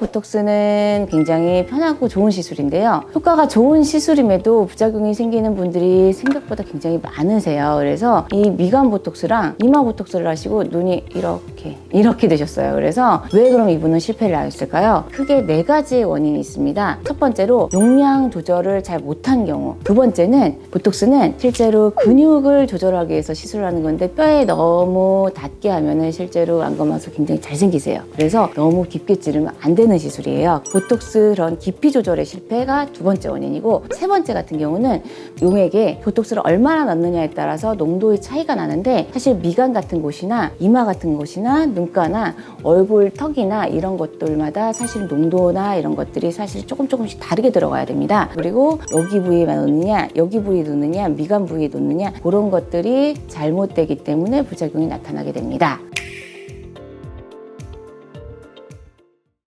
보톡스는 굉장히 편하고 좋은 시술인데요. 효과가 좋은 시술임에도 부작용이 생기는 분들이 생각보다 굉장히 많으세요. 그래서 이 미간 보톡스랑 이마 보톡스를 하시고 눈이 이렇게 이렇게 되셨어요. 그래서 왜 그럼 이분은 실패를 하셨을까요? 크게 네 가지의 원인이 있습니다. 첫 번째로 용량 조절을 잘 못한 경우. 두 번째는 보톡스는 실제로 근육을 조절하기 위해서 시술을 하는 건데 뼈에 너무 닿게 하면은 실제로 안검하수 굉장히 잘 생기세요. 그래서 너무 깊게 찌르면 안 되는 시술이에요. 보톡스 그런 깊이 조절의 실패가 두 번째 원인이고 세 번째 같은 경우는 용액에 보톡스를 얼마나 넣느냐에 따라서 농도의 차이가 나는데 사실 미간 같은 곳이나 이마 같은 곳이나 눈가나 얼굴 턱이나 이런 것들마다 사실 농도나 이런 것들이 사실 조금 조금씩 다르게 들어가야 됩니다. 그리고 여기 부위에만 넣느냐, 여기 부위에 넣느냐, 미간 부위에 넣느냐 그런 것들이 잘못되기 때문에 부작용이 나타나게 됩니다.